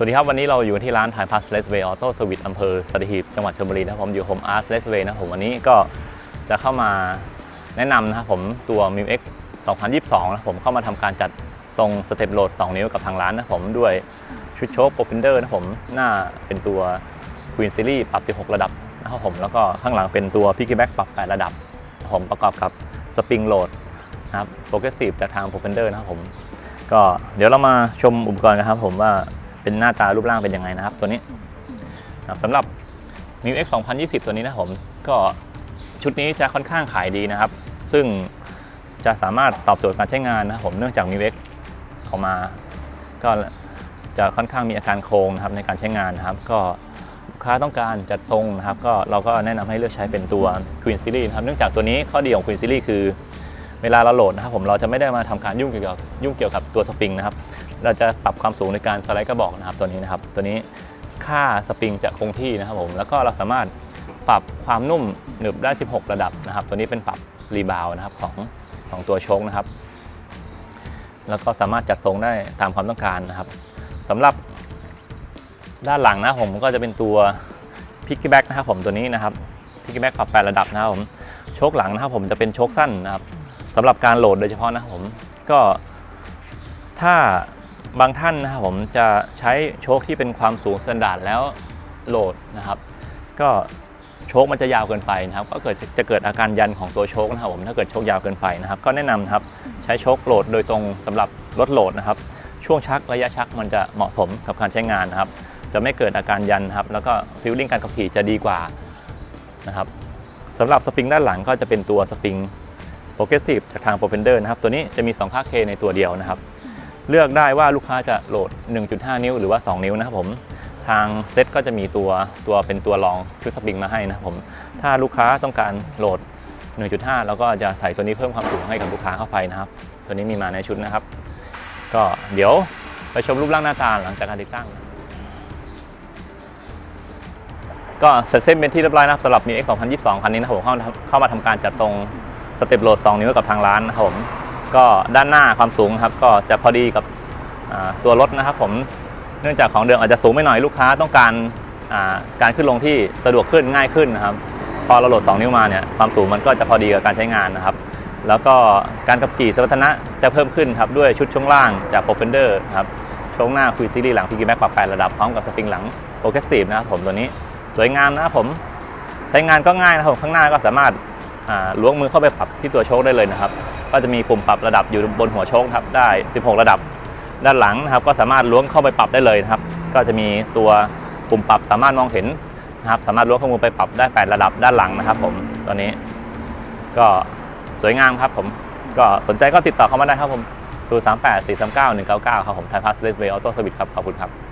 สวัสดีครับ วันนี้เราอยู่ที่ร้านไทยพัสเลสเวย์ออโต้สวิตอำเภอสัตหีบจังหวัดชลบุรีนะครับผมอยู่โฮมอาร์ตเลสเวย์นะผมวันนี้ก็จะเข้ามาแนะนำนะครับผมตัว m ิ X 2022 นะครับผมเข้ามาทำการจัดทรงสเต็ปโหลด 2 นิ้วกับทางร้านนะผมด้วยชุดโชคโปรฟินเดอร์นะผมหน้าเป็นตัว Queen Series ปรับ 16 ระดับนะครับผมแล้วก็ข้างหลังเป็นตัว Piggyback ปรับ 8 ระดับนะดับผมประกอบกับสปริงโหลดนะครับโปรเกรสซีฟจากทางโปรฟินเดอร์นะครับผมก็เดี๋ยวเรามาชมอุปกรณ์กันครับผมว่า เป็นหน้าตารูปร่างเป็นยังไงนะครับ ตัวนี้นะครับสำหรับ m i x 2020 ตัวนี้นะผมก็ชุดนี้จะค่อนข้างขายดีนะครับ ซึ่งจะสามารถตอบโจทย์การใช้งานนะผมเนื่องจาก m i x ออกมา ก็จะค่อนข้างมีอาการโครงนะครับในการใช้งานนะครับ ก็ลูกค้าต้องการจัดตรงนะครับ ก็เราก็แนะนำให้เลือกใช้เป็นตัว Queen Series นะครับเนื่องจากตัวนี้ข้อดีของ Queen Series คือ เวลาเราโหลดนะครับผมเราจะไม่ได้มาทำการยุ่งเกี่ยวกับยุ่งเกี่ยวกับตัวสปริงนะครับ เราจะปรับความสูงในการสไลด์กระบอกนะครับตัวนี้นะครับ ตัวนี้ค่าสปริงจะคงที่นะครับผมแล้วก็เราสามารถปรับความนุ่มหนึบได้ 16 ระดับนะครับ ตัวนี้เป็นปรับรีบาวนะครับของของตัวโชคนะครับ แล้วก็สามารถจัดทรงได้ตามความต้องการนะครับสำหรับด้านหลังนะผมก็จะเป็นตัวพิกกี้แบ็กนะครับผมตัวนี้นะครับพิกกี้แบ็กปรับ8ระดับนะครับผมโชคหลังนะครับผมจะเป็นโชคสั้นนะครับ สำหรับการโหลดโดยเฉพาะนะครับผมก็ถ้าบางท่านนะครับผมจะใช้โชคที่เป็นความสูงสแตนดาร์ดแล้วโหลดนะครับ ก็โชคมันจะยาวเกินไปนะครับ ก็เกิดจะเกิดอาการยันของตัวโชคนะครับผมถ้าเกิดโชคยาวเกินไปนะครับ ก็แนะนำนะครับใช้โชคโหลดโดยตรงสำหรับลดโหลดนะครับ ช่วงชักระยะชักมันจะเหมาะสมกับการใช้งานนะครับ จะไม่เกิดอาการยันครับแล้วก็ฟิลลิ่งการขับขี่จะดีกว่านะครับสำหรับสปริงด้านหลังก็จะเป็นตัวสปริง โปรเกรสซีฟจากทาง p r o f e n d e r นะครับ ตัวนี้จะมี 2 ค่า K ในตัวเดียวนะครับ เลือกได้ว่าลูกค้าจะโหลด 1.5 นิ้วหรือว่า 2 นิ้วนะครับผมทางเซ็ตก็จะมีตัวตัวเป็นตัวรองชุดสปริงมาให้นะครับผมถ้าลูกค้าต้องการโหลด 1.5 แล้วก็จะใส่ตัวนี้เพิ่มความสูงให้กับลูกค้าเข้าไปนะครับ ตัวนี้มีมาในชุดนะครับ ก็เดี๋ยวไปชมรูปร่างหน้าตาหลังจากการติดตั้ง ก็เสร็จสิ้นเป็นที่เรียบร้อยนะครับสำหรับมี X 2022 คันนี้นะครับผมเข้าเข้ามาทำการจัดทรง สเต็ปโหลด 2 นิ้วกับทางร้านนะครับผมก็ด้านหน้าความสูงครับก็จะพอดีกับตัวรถนะครับผมเนื่องจากของเดิมอาจจะสูงไม่หน่อยลูกค้าต้องการการขึ้นลงที่สะดวกขึ้นง่ายขึ้นนะครับ พอเราโหลด 2 นิ้วมาเนี่ยความสูงมันก็จะพอดีกับการใช้งานนะครับ แล้วก็การขับขี่สมรรถนะจะเพิ่มขึ้นครับด้วยชุดช่วงล่างจาก p r o f e n d e r ครับช่วงหน้าคุยซีรีส์หลังพีกีแบ็กปรับ8ระดับพร้อมกับสปริงหลังโปรเกรสซีฟนะครับผมตัวนี้สวยงามนะครับผมใช้งานก็ง่ายนะครับผมข้างหน้าก็สามารถ ล้วงมือเข้าไปปรับที่ตัวโชคได้เลยนะครับ ก็จะมีปุ่มปรับระดับอยู่บนหัวโชคครับได้ 16 ระดับ ด้านหลังนะครับก็สามารถล้วงเข้าไปปรับได้เลยนะครับ ก็จะมีตัวปุ่มปรับสามารถมองเห็นนะครับ สามารถล้วงข้อมือไปปรับได้ 8 ระดับด้านหลังนะครับ ผมตัวนี้ ก็สวยงามครับผมก็สนใจก็ติดต่อเข้ามาได้ครับผม0 3 8 4 3 9 1 9 9 ครับผมไทยพาสเลสเวย์ออโต้สวิตครับขอบคุณครับ